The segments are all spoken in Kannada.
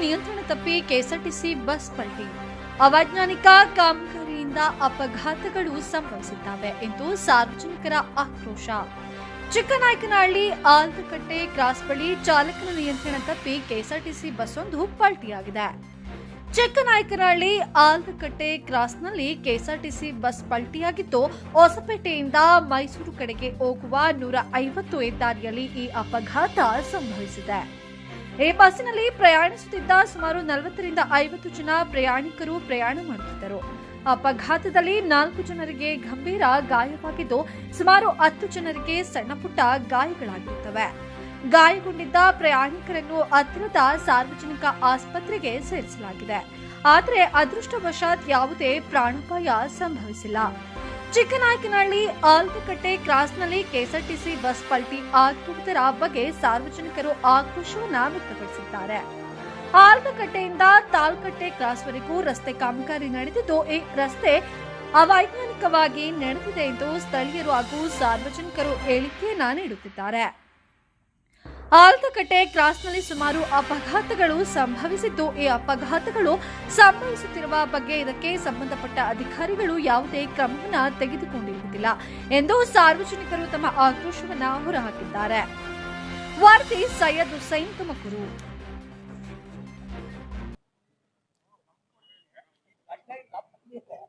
ನಿಯಂತ್ರಣ ತಪ್ಪಿ ಕೆಎಸ್ಆರ್ಟಿಸಿ ಬಸ್ ಪಲ್ಟಿ. ಅವೈಜ್ಞಾನಿಕ ಕಾಮಗಾರಿಯಿಂದ ಅಪಘಾತಗಳು ಸಂಭವಿಸಿದ್ದಾವೆ ಎಂದು ಸಾರ್ವಜನಿಕರ ಆಕ್ರೋಶ. ಚಿಕ್ಕನಾಯಕನಹಳ್ಳಿ ಆಲ್ದಕಟ್ಟೆ ಕ್ರಾಸ್ ಬಳಿ ಚಾಲಕನ ನಿಯಂತ್ರಣ ತಪ್ಪಿ ಕೆಎಸ್ಆರ್ಟಿಸಿ ಬಸ್ ಒಂದು ಪಲ್ಟಿಯಾಗಿದೆ. ಚಿಕ್ಕನಾಯಕನಹಳ್ಳಿ ಆಲ್ದಕಟ್ಟೆ ಕ್ರಾಸ್ನಲ್ಲಿ ಕೆಎಸ್ಆರ್ಟಿಸಿ ಬಸ್ ಪಲ್ಟಿಯಾಗಿದ್ದು, ಹೊಸಪೇಟೆಯಿಂದ ಮೈಸೂರು ಕಡೆಗೆ ಹೋಗುವ ನೂರ ಐವತ್ತು ಹೆದ್ದಾರಿಯಲ್ಲಿ ಈ ಅಪಘಾತ ಸಂಭವಿಸಿದೆ. ಈ ಬಸ್ಸಿನಲ್ಲಿ ಪ್ರಯಾಣಿಸುತ್ತಿದ್ದ ಸುಮಾರು ನಲವತ್ತರಿಂದ ಐವತ್ತು ಜನ ಪ್ರಯಾಣಿಕರು ಪ್ರಯಾಣ ಮಾಡುತ್ತಿದ್ದರು. ಅಪಘಾತದಲ್ಲಿ ನಾಲ್ಕು ಜನರಿಗೆ ಗಂಭೀರ ಗಾಯವಾಗಿದ್ದು, ಸುಮಾರು ಹತ್ತು ಜನರಿಗೆ ಸಣ್ಣ ಪುಟ್ಟ ಗಾಯಗಳಾಗಿರುತ್ತವೆ. ಗಾಯಗೊಂಡಿದ್ದ ಪ್ರಯಾಣಿಕರನ್ನು ಹತ್ತಿರದ ಸಾರ್ವಜನಿಕ ಆಸ್ಪತ್ರೆಗೆ ಸೇರಿಸಲಾಗಿದೆ. ಆದರೆ, ಅದೃಷ್ಟವಶಾತ್ ಯಾವುದೇ ಪ್ರಾಣಾಪಾಯ ಸಂಭವಿಸಿಲ್ಲ. ಚಿಕ್ಕನಾಯಕನಹಳ್ಳಿ ಆಲ್ದಕಟ್ಟೆ ಕ್ರಾಸ್ನಲ್ಲಿ ಕೆಎಸ್ಆರ್ಟಿಸಿ ಬಸ್ ಪಲ್ಟಿ ಆಗಿರುವುದರ ಬಗ್ಗೆ ಸಾರ್ವಜನಿಕರು ಆಕ್ರೋಶವನ್ನ ವ್ಯಕ್ತಪಡಿಸಿದ್ದಾರೆ. ಆಲ್ದಕಟ್ಟೆಯಿಂದ ತಾಲ್ಕಟ್ಟೆ ಕ್ರಾಸ್ವರೆಗೂ ರಸ್ತೆ ಕಾಮಗಾರಿ ನಡೆದಿದ್ದು, ಈ ರಸ್ತೆ ಅವೈಜ್ಞಾನಿಕವಾಗಿ ನಡೆದಿದೆ ಎಂದು ಸ್ಥಳೀಯರು ಹಾಗೂ ಸಾರ್ವಜನಿಕರು ಹೇಳಿಕೆಯನ್ನ ನೀಡುತ್ತಿದ್ದಾರೆ. ಆಲ್ದಕಟ್ಟೆ ಕ್ರಾಸ್ನಲ್ಲಿ ಸುಮಾರು ಅಪಘಾತಗಳು ಸಂಭವಿಸಿದ್ದು ಈ ಅಪಘಾತಗಳು ಸಂಭವಿಸುತ್ತಿರುವ ಬಗ್ಗೆ ಇದಕ್ಕೆ ಸಂಬಂಧಪಟ್ಟ ಅಧಿಕಾರಿಗಳು ಯಾವುದೇ ಕ್ರಮವನ್ನು ತೆಗೆದುಕೊಂಡಿರುವುದಿಲ್ಲ ಎಂದು ಸಾರ್ವಜನಿಕರು ತಮ್ಮ ಆಕ್ರೋಶವನ್ನು ಹೊರಹಾಕಿದ್ದಾರೆ. ವಾರ್ತೆ ಸೈಯದ್ ಹುಸೈನ್ ತುಮಕೂರು.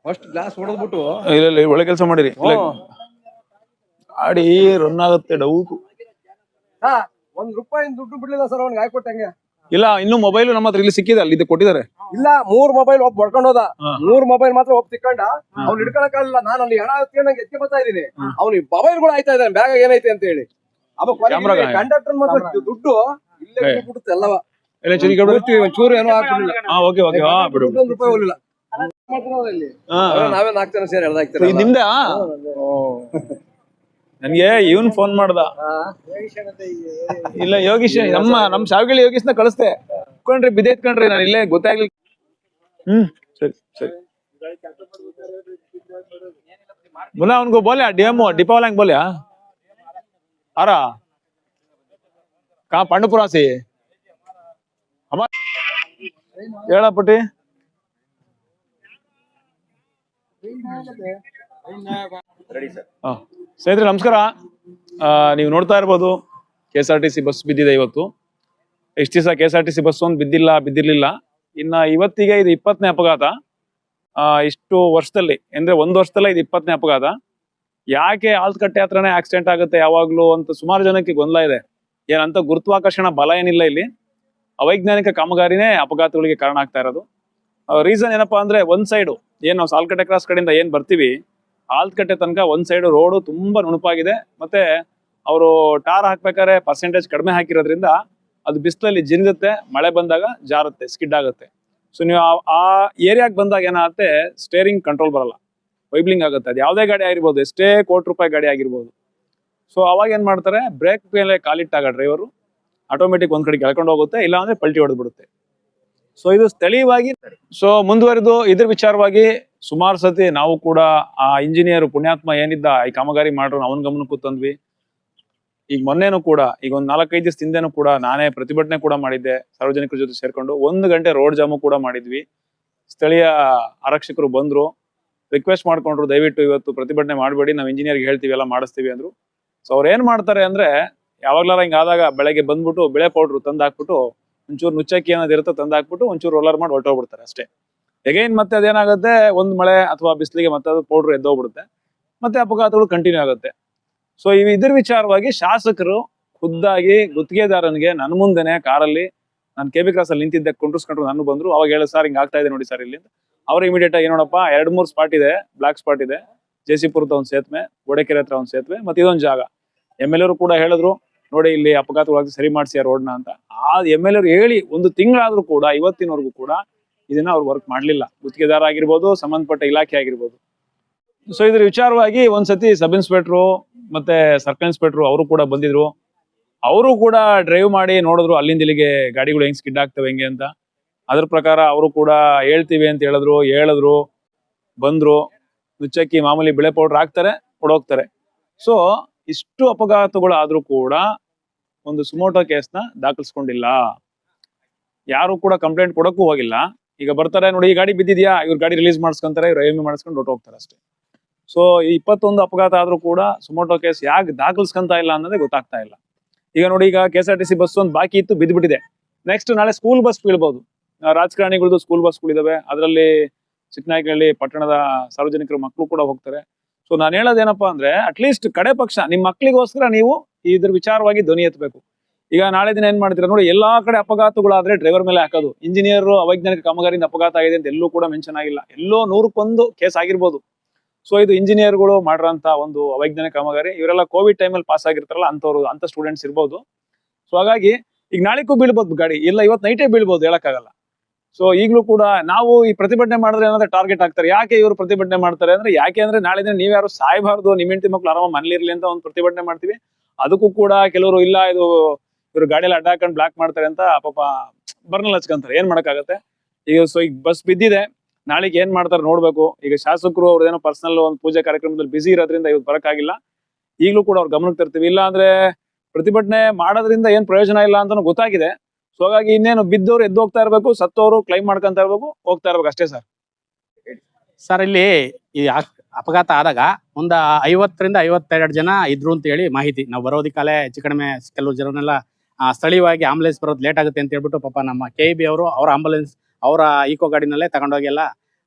ಫಸ್ಟ್ ಗ್ಲಾಸ್ ಹೊಡೆದ್ಬಿಟ್ಟು ಇಲ್ಲ ಇಲ್ಲ ಒಳ್ಳೆ ಕೆಲಸ ಮಾಡಿರಿ. ಗಾಡಿ ರನ್ ಆಗುತ್ತೆ ಡೌಟ್ ಹಾ. ಒಂದ್ ರೂಪಾಯಿ ದುಡ್ಡು ಬಿಡ್ಲಿಲ್ಲ ಸರ್ ಅವ್ನಿಗೆ ಹಾಕೊಟ್ಟಂಗೆ ಇಲ್ಲ ಇನ್ನು ಮೊಬೈಲ್ ನಮ್ಮ ಹತ್ರ ಇಲ್ಲಿ ಸಿಕ್ಕಿದೆ ಅಲ್ಲಿ ಇದು ಕೊಟ್ಟಿದ್ದಾರೆ. ಇಲ್ಲ ಮೂರ್ ಮೊಬೈಲ್ ಒಬ್ಬ ಬಡ್ಕೊಂಡೋದ ಹೋದ. ಮೂರ್ ಮೊಬೈಲ್ ಮಾತ್ರ ಒಬ್ಬ ತಿಕ್ಕೊಂಡ. ಅವ್ನು ಹಿಡ್ಕೊಳಕ್ಕಾಗಲ್ಲ ನಾನು ಅಲ್ಲಿ ಹಣ ನಂಗೆ ಎತ್ತಿ ಬರ್ತಾ ಇದೀನಿ ಅವ್ನಿಗೆ ಮೊಬೈಲ್ ಕೂಡ ಆಯ್ತಾ ಇದ್ದಾನೆ ಬ್ಯಾಗ್ ಏನೈತೆ ಅಂತ ಹೇಳಿ. Camera. ಕಂಡಕ್ಟರ್ ಮಾತ್ರ ದುಡ್ಡು ಇಲ್ಲೇ ಬಿಡುತ್ತೆ ಎಲ್ಲವ ಎಲ್ಲ ಚೂರಿ ಒಂಚೂರು ಏನೋ ಆಗ್ತಿರ್ಲಿಲ್ಲ ಹಾ ಓಕೆ ಓಕೆ ಹಾ ಬಿಡು ಒಂದ್ ರೂಪಾಯಿ ಹೋಗ್ಲಿಲ್ಲ. ನಾವೇ ನಾಲ್ಕು ಜನ ಸೇರಿ ಎಳ್ದಾಕ್ತೀರ ನಿಮ್ದೇ? ನನ್ಗೆ ಇವನ್ ಫೋನ್ ಮಾಡ್ದ. ಇಲ್ಲ ಯೋಗೀಶ್ ನಮ್ಮ ನಮ್ ಸಾವಿಗಿಳಿ ಯೋಗೀಶ್ನ ಕಳಿಸ್ದೆ. ಬಿದ್ದೆ ಬಿದ್ದೆತ್ಕೊಂಡ್ರಿ ನಾನು ಇಲ್ಲೇ ಗೊತ್ತಾಗ್ಲಿ ಹ್ಮ್ ಸರಿ ಸರಿ. ಮುನ್ನ ಅವನ್ಗೋ ಬೋಲ್ಯಾ? ಡಿಎಂ ದೀಪಾವಳಿ ಹಂಗ್ ಬೋಲ್ಯಾ? ಆರ? ಕಾ ಪಂಡಪುರಾಸಿ? ಅಮ್ಮ ಹೇಳಪ್ಪಟ್ಟಿ ರೆಡಿ ಸರ್ ಹಾಂ. ಸ್ನೇಹಿತರೆ, ನಮಸ್ಕಾರ. ನೀವು ನೋಡ್ತಾ ಇರ್ಬೋದು K S R T C bus ಬಿದ್ದಿದೆ ಇವತ್ತು. ಎಷ್ಟು ದಿವಸ K S R T C bus ಒಂದು ಬಿದ್ದಿಲ್ಲ, ಬಿದ್ದಿರ್ಲಿಲ್ಲ. ಇನ್ನ ಇವತ್ತಿಗೆ ಇದು ಇಪ್ಪತ್ತನೇ ಅಪಘಾತ. ಇಷ್ಟು ವರ್ಷದಲ್ಲಿ, ಅಂದ್ರೆ ಒಂದು ವರ್ಷದಲ್ಲೇ ಇದು ಇಪ್ಪತ್ತನೇ ಅಪಘಾತ. ಯಾಕೆ ಆಲ್ಕಟ್ಟೆ ಹತ್ರನೇ ಆಕ್ಸಿಡೆಂಟ್ ಆಗುತ್ತೆ ಯಾವಾಗಲೂ ಅಂತ ಸುಮಾರು ಜನಕ್ಕೆ ಗೊಂದಲ ಇದೆ. ಏನಂತ ಗುರುತ್ವಾಕರ್ಷಣ ಬಲ ಏನಿಲ್ಲ ಇಲ್ಲಿ. ಅವೈಜ್ಞಾನಿಕ ಕಾಮಗಾರಿನೇ ಅಪಘಾತಗಳಿಗೆ ಕಾರಣ ಆಗ್ತಾ ಇರೋದು. ರೀಸನ್ ಏನಪ್ಪಾ ಅಂದ್ರೆ, ಒಂದ್ ಸೈಡು ಏನ್ ನಾವು ಸಾಲ್ಕಟ್ಟೆ ಕ್ರಾಸ್ ಕಡೆಯಿಂದ ಏನ್ ಬರ್ತೀವಿ ಆಲ್ಕಟ್ಟೆ ತನಕ ಒಂದ್ ಸೈಡ್ ರೋಡು ತುಂಬಾ ನುಣುಪಾಗಿದೆ. ಮತ್ತೆ ಅವರು ಟಾರ್ ಹಾಕ್ಬೇಕಾದ್ರೆ ಪರ್ಸೆಂಟೇಜ್ ಕಡಿಮೆ ಹಾಕಿರೋದ್ರಿಂದ ಅದು ಬಿಸಿಲಲ್ಲಿ ಜಿನುಗುತ್ತೆ ಮಳೆ ಬಂದಾಗ ಜಾರುತ್ತೆ ಸ್ಕಿಡ್ ಆಗುತ್ತೆ. ಸೊ ನೀವು ಆ- ಏರಿಯಾಗೆ ಬಂದಾಗ ಏನಾಗುತ್ತೆ ಸ್ಟೇರಿಂಗ್ ಕಂಟ್ರೋಲ್ ಬರಲ್ಲ. ವೈಬ್ಲಿಂಗ್ ಆಗುತ್ತೆ. ಅದು ಯಾವುದೇ ಗಾಡಿ ಆಗಿರ್ಬೋದು, ಎಷ್ಟೇ ಕೋಟಿ ರೂಪಾಯಿ ಗಾಡಿ ಆಗಿರ್ಬೋದು. ಸೊ ಅವಾಗ ಏನ್ ಮಾಡ್ತಾರೆ ಬ್ರೇಕ್ ಮೇಲೆ ಕಾಲಿಟ್ಟಾಗ ಡ್ರೈವರು ಆಟೋಮೆಟಿಕ್ ಒಂದ್ ಕಡೆ ಕೆಳ್ಕೊಂಡು ಹೋಗುತ್ತೆ, ಇಲ್ಲಾಂದ್ರೆ ಪಲ್ಟಿ ಹೊಡೆದ್ಬಿಡುತ್ತೆ ಸೊ ಇದು ಸ್ಥಳೀಯವಾಗಿ ಸೊ ಮುಂದುವರೆದು ಇದ್ರ ವಿಚಾರವಾಗಿ ಸುಮಾರು ಸತಿ ನಾವು ಕೂಡ ಆ ಇಂಜಿನಿಯರ್ ಪುಣ್ಯಾತ್ಮ ಏನಿದ್ದ, ಈ ಕಾಮಗಾರಿ ಮಾಡ್ರು, ಅವನ ಗಮನಕ್ಕೂ ತಂದ್ವಿ. ಈಗ ಮೊನ್ನೆನೂ ಕೂಡ, ಈಗ ಒಂದ್ ನಾಲ್ಕೈದು ದಿವಸ ಹಿಂದೆನೂ ಕೂಡ ನಾನೇ ಪ್ರತಿಭಟನೆ ಕೂಡ ಮಾಡಿದ್ದೆ, ಸಾರ್ವಜನಿಕರ ಜೊತೆ ಸೇರ್ಕೊಂಡು. ಒಂದು ಗಂಟೆ ರೋಡ್ ಜಾಮು ಕೂಡ ಮಾಡಿದ್ವಿ. ಸ್ಥಳೀಯ ಆರಕ್ಷಕರು ಬಂದ್ರು. ರಿಕ್ವೆಸ್ಟ್ ಮಾಡ್ಕೊಂಡ್ರು, ದಯವಿಟ್ಟು ಇವತ್ತು ಪ್ರತಿಭಟನೆ ಮಾಡಬೇಡಿ, ನಾವು ಇಂಜಿನಿಯರ್ಗೆ ಹೇಳ್ತೀವಿ, ಎಲ್ಲ ಮಾಡಿಸ್ತೀವಿ ಅಂದ್ರು. ಸೊ ಅವ್ರು ಏನ್ ಮಾಡ್ತಾರೆ ಅಂದ್ರೆ, ಯಾವಾಗ್ಲಾರ ಹಿಂಗಾದಾಗ ಬೆಳಗ್ಗೆ ಬಂದ್ಬಿಟ್ಟು, ಬೆಳೆ ಪೌಡ್ರು ತಂದು ಹಾಕ್ಬಿಟ್ಟು ಒಂಚೂರು ನುಚ್ಚಕ್ಕಿ ಅನ್ನೋದು ಇರುತ್ತೆ ತಂದು ಹಾಕ್ಬಿಟ್ಟು ಒಂಚೂರು ರೋಲರ್ ಮಾಡಿ ಹೊರಟೋಗ್ಬಿಡ್ತಾರೆ ಅಷ್ಟೇ. ಎಗೈನ್ ಮತ್ತೆ ಅದೇನಾಗುತ್ತೆ, ಒಂದ್ ಮಳೆ ಅಥವಾ ಬಿಸಿಲಿಗೆ ಮತ್ತೆ ಅದು ಪೌಡ್ರ್ ಎದ್ದೋಗ್ಬಿಡುತ್ತೆ. ಮತ್ತೆ ಅಪಘಾತಗಳು ಕಂಟಿನ್ಯೂ ಆಗುತ್ತೆ. ಸೊ ಇವ್ ಇದ್ರ ವಿಚಾರವಾಗಿ ಶಾಸಕರು ಖುದ್ದಾಗಿ ಗುತ್ತಿಗೆದಾರನಿಗೆ ನನ್ನ ಮುಂದೆನೆ ಕಾರಲ್ಲಿ ನಾನು ಕೆ ಬಿ ಕ್ರಾಸ್ ಅಲ್ಲಿ ನಿಂತಿದ್ದೆ, ಕುಂಡ್ರಿಸ್ಕೊಂಡ್ರು, ನಾನು ಬಂದ್ರು, ಅವಾಗ ಹೇಳಿ, ಸರ್, ಹಿಂಗ್ ಆಗ್ತಾ ಇದೆ ನೋಡಿ ಸರ್ ಇಲ್ಲಿ ಅವ್ರು ಇಮಿಡಿಯೇಟ್ ಆಗಿ ನೋಡಪ್ಪ ಎರಡ್ ಮೂರ್ ಸ್ಪಾಟ್ ಇದೆ ಬ್ಲಾಕ್ ಸ್ಪಾಟ್ ಇದೆ. ಜೆಸಿಪುರದ ಒಂದು ಸೇತುವೆ ಒಡೆಕೆರೆ ಹತ್ರ ಒಂದು ಸೇತುವೆ, ಮತ್ತೆ ಇದೊಂದು ಜಾಗ. ಎಂ ಎಲ್ ಕೂಡ ಹೇಳಿದ್ರು ನೋಡಿ ಇಲ್ಲಿ ಅಪಘಾತವಾಗಿ ಸರಿ ಮಾಡಿಸಿ ಆ ರೋಡ್ನ ಅಂತ. ಆ ಎಂ ಎಲ್ ಹೇಳಿ ಒಂದು ತಿಂಗಳಾದ್ರೂ ಕೂಡ ಇವತ್ತಿನವರೆಗೂ ಕೂಡ ಇದನ್ನ ಅವ್ರು ವರ್ಕ್ ಮಾಡಲಿಲ್ಲ. ಗುತ್ತಿಗೆದಾರ ಆಗಿರ್ಬೋದು, ಸಂಬಂಧಪಟ್ಟ ಇಲಾಖೆ ಆಗಿರ್ಬೋದು. ಸೊ ಇದ್ರ ವಿಚಾರವಾಗಿ ಒಂದ್ಸತಿ ಸಬ್ ಇನ್ಸ್ಪೆಕ್ಟ್ರು ಮತ್ತೆ ಸರ್ಕಲ್ ಇನ್ಸ್ಪೆಕ್ಟ್ರು ಅವರು ಕೂಡ ಬಂದಿದ್ರು. ಅವರು ಕೂಡ ಡ್ರೈವ್ ಮಾಡಿ ನೋಡಿದ್ರು ಅಲ್ಲಿಂದ ಇಲ್ಲಿಗೆ ಗಾಡಿಗಳು ಹೆಂಗ್ ಸ್ಕಿಡ್ ಆಗ್ತವೆ, ಹೆಂಗೆ ಅಂತ. ಅದ್ರ ಪ್ರಕಾರ ಅವರು ಕೂಡ ಹೇಳ್ತೀವಿ ಅಂತ ಹೇಳಿದ್ರು ಹೇಳಿದ್ರು, ಬಂದ್ರು. ನುಚ್ಚಕ್ಕಿ ಮಾಮೂಲಿ ಬೆಳೆ ಪೌಡರ್ ಹಾಕ್ತಾರೆ, ಕೊಡೋಗ್ತಾರೆ. ಸೊ ಇಷ್ಟು ಅಪಘಾತಗಳು ಆದ್ರೂ ಕೂಡ ಒಂದು ಸುಮೋಟೋ ಕೇಸ್ನ ದಾಖಲಿಸ್ಕೊಂಡಿಲ್ಲ. ಯಾರು ಕೂಡ ಕಂಪ್ಲೇಂಟ್ ಕೊಡಕ್ಕೂ ಹೋಗಿಲ್ಲ. ಈಗ ಬರ್ತಾರೆ ನೋಡಿ, ಈ ಗಾಡಿ ಬಿದ್ದಿದ್ಯಾ? ಇವ್ರ ಗಾಡಿ ರಿಲೀಸ್ ಮಾಡಿಸ್ಕೊಂತಾರೆ, ಇವ್ರು ಐಎಮ್ ಮಾಡಿಸ್ಕೊಂಡು ಹೊರ್ಟ್ ಹೋಗ್ತಾರೆ ಅಷ್ಟೇ. ಸೊ ಈ ಇಪ್ಪತ್ತೊಂದು ಅಪಘಾತ ಆದ್ರೂ ಕೂಡ ಸುಮೋಟೋ ಕೇಸ್ ಯಾಕೆ ದಾಖಲಿಸ್ಕೊಂತ ಇಲ್ಲ ಅನ್ನೋದೇ ಗೊತ್ತಾಗ್ತಾ ಇಲ್ಲ. ಈಗ ನೋಡಿ, ಈಗ ಕೆ ಎಸ್ ಆರ್ ಬಸ್ ಒಂದು ಬಾಕಿ ಇತ್ತು ಬಿದ್ದುಬಿಟ್ಟಿದೆ ನೆಕ್ಸ್ಟ್ ನಾಳೆ ಸ್ಕೂಲ್ ಬಸ್ ಬೀಳ್ಬೋದು. ರಾಜಕಾರಣಿಗಳದ್ದು ಸ್ಕೂಲ್ ಬಸ್ಗಳಿದಾವೆ ಅದರಲ್ಲಿ ಚಿಕ್ಕನಾಯಕಹಳ್ಳಿ ಪಟ್ಟಣದ ಸಾರ್ವಜನಿಕರ ಮಕ್ಕಳು ಕೂಡ ಹೋಗ್ತಾರೆ. ಸೊ ನಾನು ಹೇಳೋದೇನಪ್ಪ ಅಂದ್ರೆ ಅಟ್ಲೀಸ್ಟ್ ಕಡೆ ಪಕ್ಷ ನಿಮ್ಮ ಮಕ್ಕಳಿಗೋಸ್ಕರ ನೀವು ಇದ್ರ ವಿಚಾರವಾಗಿ ಧ್ವನಿ ಎತ್ತಬೇಕು ಈಗ ನಾಳೆ ದಿನ ಏನ್ ಮಾಡ್ತೀರಾ ನೋಡಿ, ಎಲ್ಲಾ ಕಡೆ ಅಪಘಾತಗಳಾದ್ರೆ ಡ್ರೈವರ್ ಮೇಲೆ ಹಾಕೋದು. ಇಂಜಿನಿಯರ್ ಅವೈಜ್ಞಾನಿಕ ಕಾಮಗಾರಿಯಿಂದ ಅಪಘಾತ ಆಗಿದೆ ಅಂತ ಎಲ್ಲೂ ಕೂಡ ಮೆನ್ಷನ್ ಆಗಿಲ್ಲ. ಎಲ್ಲೋ ನೂರಕ್ಕೊಂದು ಕೇಸ್ ಆಗಿರ್ಬೋದು. ಸೊ ಇದು ಇಂಜಿನಿಯರ್ಗಳು ಮಾಡಿರೋಂಥ ಒಂದು ಅವೈಜ್ಞಾನಿಕ ಕಾಮಗಾರಿ. ಇವರೆಲ್ಲ ಕೋವಿಡ್ ಟೈಮಲ್ಲಿ ಪಾಸ್ ಆಗಿರ್ತಾರಲ್ಲ ಅಂತವ್ರು ಅಂತ ಸ್ಟೂಡೆಂಟ್ಸ್ ಇರ್ಬೋದು. ಸೊ ಹಾಗಾಗಿ, ಈಗ ನಾಳೆಗೂ ಬೀಳ್ಬೋದು ಗಾಡಿ. ಇಲ್ಲ, ಇವತ್ತು ನೈಟೇ ಬೀಳ್ಬೋದು, ಹೇಳಕ್ಕಾಗಲ್ಲ. ಸೊ ಈಗಲೂ ಕೂಡ ನಾವು ಈ ಪ್ರತಿಭಟನೆ ಮಾಡಿದ್ರೆ ಏನಾದ್ರೆ ಟಾರ್ಗೆಟ್ ಆಗ್ತಾರೆ? ಯಾಕೆ ಇವರು ಪ್ರತಿಭಟನೆ ಮಾಡ್ತಾರೆ? ಅಂದ್ರೆ ಯಾಕೆ ಅಂದ್ರೆ ನಾಳೆ ದಿನ ನೀವ್ಯಾರು ಸಾಯಬಾರದು ನಿಮ್ಮ ಹೆಂಡತಿ ಮಕ್ಳು ಆರಾಮ ಮನೇಲಿರ್ಲಿ ಅಂತ ಒಂದು ಪ್ರತಿಭಟನೆ ಮಾಡ್ತೀವಿ. ಅದಕ್ಕೂ ಕೂಡ ಕೆಲವರು ಇಲ್ಲ, ಇದು ಇವರು ಗಾಡಿಯಲ್ಲಿ ಅಡ್ಡ ಹಾಕೊಂಡು ಬ್ಲಾಕ್ ಮಾಡ್ತಾರೆ ಅಂತ ಪಾಪ ಬರ್ನಲ್ ಹಚ್ಕೊಂತಾರೆ. ಏನ್ ಮಾಡಕ್ಕಾಗತ್ತೆ? ಈಗ ಸೊ ಈಗ ಬಸ್ ಬಿದ್ದಿದೆ. ನಾಳೆಗೆ ಏನ್ ಮಾಡ್ತಾರೆ ನೋಡ್ಬೇಕು. ಈಗ ಶಾಸಕರು ಅವ್ರದ್ದೇನೋ ಪರ್ಸನಲ್ ಒಂದು ಪೂಜೆ ಕಾರ್ಯಕ್ರಮದಲ್ಲಿ ಬಿಸಿ ಇರೋದ್ರಿಂದ ಇವತ್ತು ಬರಕ್ಕಾಗಿಲ್ಲ. ಈಗಲೂ ಕೂಡ ಅವ್ರ ಗಮನಕ್ಕೆ ತರ್ತೀವಿ. ಇಲ್ಲ ಅಂದ್ರೆ ಪ್ರತಿಭಟನೆ ಮಾಡೋದ್ರಿಂದ ಏನ್ ಪ್ರಯೋಜನ ಇಲ್ಲ ಅಂತಾನು ಗೊತ್ತಾಗಿದೆ. ಸೊ ಹಾಗಾಗಿ ಇನ್ನೇನು ಬಿದ್ದವರು ಎದ್ದು ಹೋಗ್ತಾ ಇರ್ಬೇಕು, ಸತ್ತವರು ಕ್ಲೈಮ್ ಮಾಡ್ಕೊಂತ ಇರ್ಬೇಕು, ಹೋಗ್ತಾ ಇರ್ಬೇಕು ಅಷ್ಟೇ ಸರ್ ಸರ್ ಇಲ್ಲಿ ಈ ಅಪಘಾತ ಆದಾಗ ಒಂದ ಐವತ್ತರಿಂದ ಐವತ್ತೆರಡು ಜನ ಇದ್ರು ಅಂತ ಹೇಳಿ ಮಾಹಿತಿ. ನಾವು ಬರೋದಕ್ಕಾಲೇ ಹೆಚ್ಚು ಕಡಿಮೆ ಕೆಲವು ಜನರನ್ನೆಲ್ಲ ಸ್ಥಳೀಯವಾಗಿ ಆಂಬುಲೆನ್ಸ್ ಬರೋದು ಲೇಟ್ ಆಗುತ್ತೆ ಅಂತ ಹೇಳ್ಬಿಟ್ಟು ಪಾಪ ನಮ್ಮ ಕೆ ಬಿ ಅವರು ಅವರ ಆಂಬುಲೆನ್ಸ್ ಅವರ ಈಕೋ ಗಾಡಿನಲ್ಲೇ ತಗೊಂಡೋಗಿ ಎಲ್ಲ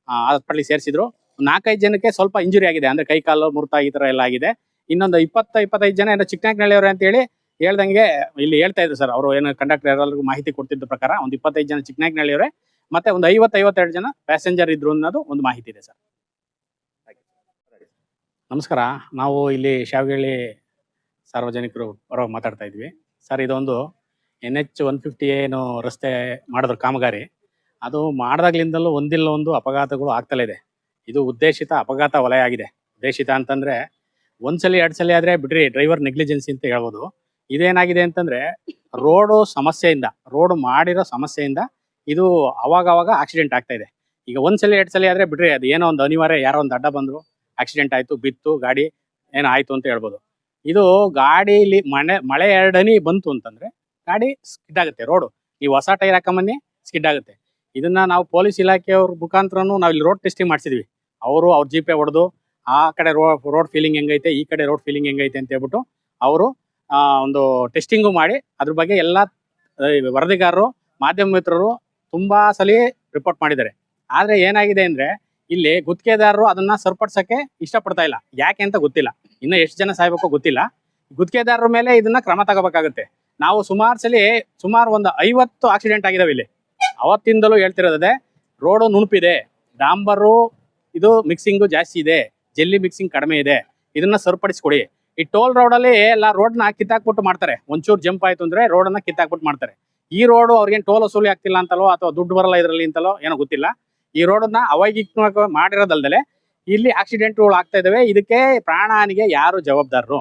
ಹಾಸ್ಪಿಟ್ಲಿಗೆ ಸೇರಿಸಿದ್ರು. ನಾಲ್ಕೈದು ಜನಕ್ಕೆ ಸ್ವಲ್ಪ ಇಂಜುರಿ ಆಗಿದೆ. ಅಂದ್ರೆ ಕೈ, ಕಾಲು ಮುರ್ತಾಗಿ ಈ ತರ ಎಲ್ಲ ಆಗಿದೆ. ಇನ್ನೊಂದು ಇಪ್ಪತ್ತ, ಇಪ್ಪತ್ತೈದು ಜನ ಏನೋ ಚಿಕ್ಕನಾಗ್ನಳ್ಳಿಯವ್ರೆ ಅಂತ ಹೇಳಿ ಹೇಳ್ದಂಗೆ ಇಲ್ಲಿ ಹೇಳ್ತಾ ಇದ್ರು ಸರ್, ಅವರು ಏನು ಕಂಡಕ್ಟರ್ ಎಲ್ಲರಿಗೂ ಮಾಹಿತಿ ಕೊಡ್ತಿದ್ದ ಪ್ರಕಾರ ಒಂದು ಇಪ್ಪತ್ತೈದು ಜನ ಚಿಕ್ಕನಾಗ್ನಳ್ಳಿಯವರೇ ಮತ್ತೆ ಒಂದು ಐವತ್ತು ಐವತ್ತೆರಡು ಜನ ಪ್ಯಾಸೆಂಜರ್ ಇದ್ರು ಅನ್ನೋದು ಒಂದು ಮಾಹಿತಿ ಇದೆ ಸರ್. ನಮಸ್ಕಾರ, ನಾವು ಇಲ್ಲಿ ಶಾವಿಗೆಳ್ಳಿ ಸಾರ್ವಜನಿಕರು ಬರೋ ಮಾತಾಡ್ತಾ ಇದ್ವಿ. ಸರ್, ಇದೊಂದು ಎನ್ ಎಚ್ ಒನ್ ಫಿಫ್ಟಿ ಏನು ರಸ್ತೆ ಮಾಡಿದ್ರು ಕಾಮಗಾರಿ. ಅದು ಮಾಡಿದಾಗ್ಲಿಂದಲೂ ಒಂದಿಲ್ಲ ಒಂದು ಅಪಘಾತಗಳು ಆಗ್ತಲೇ ಇದೆ. ಇದು ಉದ್ದೇಶಿತ ಅಪಘಾತ ವಲಯ ಆಗಿದೆ. ಉದ್ದೇಶಿತ ಅಂತಂದ್ರೆ ಒಂದ್ಸಲಿ ಎರಡು ಸಲ ಆದ್ರೆ ಬಿಡ್ರಿ, ಡ್ರೈವರ್ ನೆಗ್ಲಿಜೆನ್ಸಿ ಅಂತ ಹೇಳ್ಬೋದು. ಇದೇನಾಗಿದೆ ಅಂತಂದ್ರೆ ರೋಡು ಸಮಸ್ಯೆಯಿಂದ, ರೋಡ್ ಮಾಡಿರೋ ಸಮಸ್ಯೆಯಿಂದ ಇದು ಅವಾಗ ಅವಾಗ ಆಕ್ಸಿಡೆಂಟ್ ಆಗ್ತಾ ಇದೆ. ಈಗ ಒಂದ್ಸಲ ಎರಡ್ ಸಲ ಆದ್ರೆ ಬಿಡ್ರಿ, ಅದು ಏನೋ ಒಂದು ಅನಿವಾರ್ಯ, ಯಾರೋ ಒಂದು ಅಡ್ಡ ಬಂದ್ರು ಆಕ್ಸಿಡೆಂಟ್ ಆಯ್ತು, ಬಿತ್ತು, ಗಾಡಿ ಏನೋ ಆಯ್ತು ಅಂತ ಹೇಳ್ಬೋದು. ಇದು ಗಾಡಿಲಿ ಮಳೆ ಮಳೆ ಎರಡನಿ ಬಂತು ಅಂತಂದ್ರೆ ಗಾಡಿ ಸ್ಕಿಡ್ ಆಗುತ್ತೆ, ರೋಡು. ನೀವು ಹೊಸ ಟೈರ್ ಹಾಕೊಂಬನ್ನಿ, ಸ್ಕಿಡ್ ಆಗುತ್ತೆ. ಇದನ್ನ ನಾವು ಪೊಲೀಸ್ ಇಲಾಖೆಯವ್ರ ಮುಖಾಂತರನು ನಾವು ಇಲ್ಲಿ ರೋಡ್ ಟೆಸ್ಟಿಂಗ್ ಮಾಡಿಸಿದ್ವಿ. ಅವರು ಅವ್ರ ಜಿ ಪೇ ಹೊಡೆದು, ಆ ಕಡೆ ರೋಡ್ ಫೀಲಿಂಗ್ ಹೆಂಗೈತೆ, ಈ ಕಡೆ ರೋಡ್ ಫೀಲಿಂಗ್ ಹೆಂಗೈತೆ ಅಂತ ಹೇಳ್ಬಿಟ್ಟು, ಅವರು ಒಂದು ಟೆಸ್ಟಿಂಗು ಮಾಡಿ ಅದ್ರ ಬಗ್ಗೆ ಎಲ್ಲ ವರದಿಗಾರರು, ಮಾಧ್ಯಮ ಮಿತ್ರರು ತುಂಬಾ ಸಲ ರಿಪೋರ್ಟ್ ಮಾಡಿದ್ದಾರೆ. ಆದ್ರೆ ಏನಾಗಿದೆ ಅಂದ್ರೆ ಇಲ್ಲಿ ಗುತ್ತಿಗೆದಾರರು ಅದನ್ನ ಸರಿಪಡಿಸಕ್ಕೆ ಇಷ್ಟಪಡ್ತಾ ಇಲ್ಲ. ಯಾಕೆ ಅಂತ ಗೊತ್ತಿಲ್ಲ. ಇನ್ನು ಎಷ್ಟು ಜನ ಸಾಯ್ಬೇಕೋ ಗೊತ್ತಿಲ್ಲ. ಗುತ್ತಿಗೆದಾರರ ಮೇಲೆ ಇದನ್ನ ಕ್ರಮ ತಗೋಬೇಕಾಗುತ್ತೆ. ನಾವು ಸುಮಾರು ಸಲ, ಸುಮಾರು ಒಂದು ಐವತ್ತು ಆಕ್ಸಿಡೆಂಟ್ ಆಗಿದಾವೆ ಇಲ್ಲಿ. ಅವತ್ತಿಂದಲೂ ಹೇಳ್ತಿರೋದೇ ರೋಡು ನುಣುಪಿದೆ. ಡಾಂಬರು, ಇದು ಮಿಕ್ಸಿಂಗು ಜಾಸ್ತಿ ಇದೆ. ಜೆಲ್ಲಿ ಮಿಕ್ಸಿಂಗ್ ಕಡಿಮೆ ಇದೆ. ಇದನ್ನ ಸರಿಪಡಿಸ್ಕೊಡಿ. ಈ ಟೋಲ್ ರೋಡಲ್ಲಿ ಎಲ್ಲ ರೋಡ್ನ ಕಿತ್ತಾಕ್ಬಿಟ್ಟು ಮಾಡ್ತಾರೆ. ಒಂಚೂರು ಜಂಪ್ ಆಯ್ತು ಅಂದ್ರೆ ರೋಡ್ ಅನ್ನ ಕಿತ್ತಾಕ್ಬಿಟ್ಟು ಮಾಡ್ತಾರೆ. ಈ ರೋಡ್ ಅವ್ರಿಗೇನು ಟೋಲ್ ವಸೂಲಿ ಆಗ್ತಿಲ್ಲ ಅಂತಲೋ ಅಥವಾ ದುಡ್ಡು ಬರಲ್ಲ ಇದರಲ್ಲಿ ಅಂತಲೋ ಏನೋ ಗೊತ್ತಿಲ್ಲ. ಈ ರೋಡನ್ನ ಅವೈಜ್ಞಾನಿಕ ಮಾಡಿರೋದಲ್ದಲೆ ಇಲ್ಲಿ ಆಕ್ಸಿಡೆಂಟ್ಗಳು ಆಗ್ತಾ ಇದಾವೆ. ಇದಕ್ಕೆ ಪ್ರಾಣಹಾನಿಗೆ ಯಾರು ಜವಾಬ್ದಾರರು?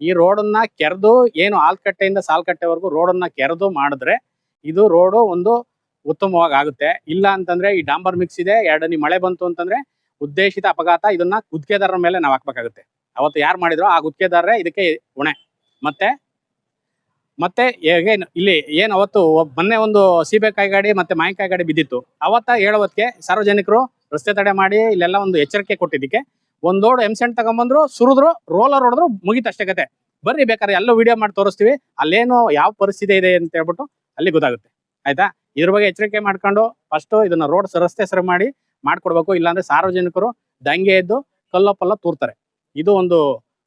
ಈ ರೋಡನ್ನ ಕೆರೆದು ಏನು ಆಲ್ಕಟ್ಟೆಯಿಂದ ಸಾಲ್ಕಟ್ಟೆವರೆಗೂ ರೋಡನ್ನ ಕೆರೆದು ಮಾಡಿದ್ರೆ ಇದು ರೋಡು ಒಂದು ಉತ್ತಮವಾಗಿ ಆಗುತ್ತೆ. ಇಲ್ಲ ಅಂತಂದ್ರೆ ಈ ಡಾಂಬರ್ ಮಿಕ್ಸ್ ಇದೆ. ಎರಡನೇ ಮಳೆ ಬಂತು ಅಂತಂದ್ರೆ ಉದ್ದೇಶಿತ ಅಪಘಾತ. ಇದನ್ನ ಗುತ್ತಿಗೆದಾರರ ಮೇಲೆ ನಾವು ಹಾಕ್ಬೇಕಾಗುತ್ತೆ. ಅವತ್ತು ಯಾರು ಮಾಡಿದ್ರು? ಆ ಗುತ್ತಿಗೆದಾರರೇ ಇದಕ್ಕೆ ಹೊಣೆ. ಮತ್ತೆ? ಮತ್ತೆ ಏನು ಇಲ್ಲಿ ಏನು ಅವತ್ತು ಮೊನ್ನೆ ಒಂದು ಸೀಬೆಕಾಯಿ ಗಾಡಿ ಮತ್ತೆ ಮಾವಿನಕಾಯಿ ಗಾಡಿ ಬಿದ್ದಿತ್ತು. ಅವತ್ತ ಹೇಳೋವತ್ತಿಗೆ ಸಾರ್ವಜನಿಕರು ರಸ್ತೆ ತಡೆ ಮಾಡಿ ಇಲ್ಲೆಲ್ಲ ಒಂದು ಎಚ್ಚರಿಕೆ ಕೊಟ್ಟಿದ್ದಕ್ಕೆ ಒಂದೋಡು ಎಮ್ಸೆಂಟ್ ತಗೊಂಬಂದ್ರು, ಸುರಿದ್ರು ರೋಲರ್ ಹೊಡೆದ್ರು ಮುಗಿತ ಅಷ್ಟೇ ಕತೆ. ಬರ್ರಿ ಬೇಕಾದ್ರೆ ಎಲ್ಲೋ ವಿಡಿಯೋ ಮಾಡಿ ತೋರಿಸ್ತೀವಿ. ಅಲ್ಲೇನು ಯಾವ ಪರಿಸ್ಥಿತಿ ಇದೆ ಅಂತ ಹೇಳ್ಬಿಟ್ಟು ಅಲ್ಲಿ ಗೊತ್ತಾಗುತ್ತೆ. ಆಯ್ತಾ? ಇದ್ರ ಬಗ್ಗೆ ಎಚ್ಚರಿಕೆ ಮಾಡ್ಕೊಂಡು ಫಸ್ಟ್ ಇದನ್ನ ರೋಡ್ ರಸ್ತೆ ಸರಿ ಮಾಡಿ, ಮಾಡ್ಕೊಡ್ಬೇಕು. ಇಲ್ಲಾಂದ್ರೆ ಸಾರ್ವಜನಿಕರು ದಂಗೆ ಎದ್ದು ಕಲ್ಲಪ್ಪಲ್ಲ ತೂರ್ತಾರೆ. ಇದು ಒಂದು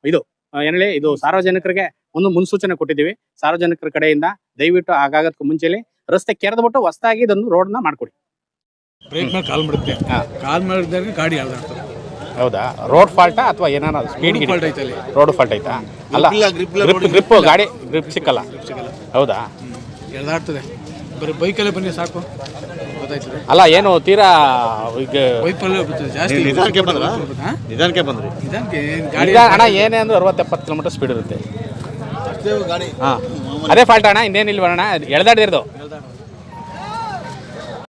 ಇದು ಏನೇಳಿ ಏನ್ ಹೇಳಿ ಇದು ಸಾರ್ವಜನಿಕರಿಗೆ ಒಂದು ಮುನ್ಸೂಚನೆ ಕೊಟ್ಟಿದ್ದೀವಿ. ಸಾರ್ವಜನಿಕರ ಕಡೆಯಿಂದ ದಯವಿಟ್ಟು ಆಗಾಗಕ್ಕೆ ಮುಂಚೆಲಿ ರಸ್ತೆ ಕೆರೆದ್ಬಿಟ್ಟು ಹೊಸದಾಗಿ ಇದೊಂದು ರೋಡ್ನ ಮಾಡ್ಕೊಡಿ. ಬ್ರೇಕ್ ಮೇಲೆ ಕಾಲ್ ಮಾಡುತ್ತೆ. ಕಾಲ್ ಮಾಡಿದಾಗ ಗಾಡಿ ಹೌದಾ? ರೋಡ್ ಫಾಲ್ಟಾ ಅಥವಾ ಏನಾರ ಸ್ಪೀಡ್ ಫಾಲ್ಟ್ ಐತೆ ಅಲ್ಲಿ. ರೋಡ್ ಫಾಲ್ಟ್ ಐತಾ? ಅಲ್ಲ ಗ್ರಿಪ್ ಗ್ರಿಪ್ ಗಾಡಿ ಗ್ರಿಪ್ ಸಿಕ್ಕಲ್ಲ. ಹೌದಾ? ಎಳ್ದಾಡ್ತದೆ ಬರೀ ಬೈಕಲ್ಲೇ ಬನ್ನಿ ಸಾಕು. ಅಲ್ಲ ಏನು ತೀರಾ ಈಗ ನಿಧಾನಕ್ಕೆ ಬಂದ್ರಾ? ನಿಧಾನಕ್ಕೆ ಬಂದ್ರಿ. ಈಗ ಅಣ್ಣ ಏನೇ ಅಂದ್ರೆ ಅರವತ್ತು ಎಪ್ಪತ್ತು ಕಿಲೋಮೀಟರ್ ಸ್ಪೀಡ್ ಇರುತ್ತೆ ಗಾಡಿ. ಹಾ. ಅದೇ ಫಾಲ್ಟ್ ಅಣ್ಣ ಇನ್ನೇನಿಲ್ಲ ಅಣ್ಣ ಎಳ್ದಾಡಿರೋದು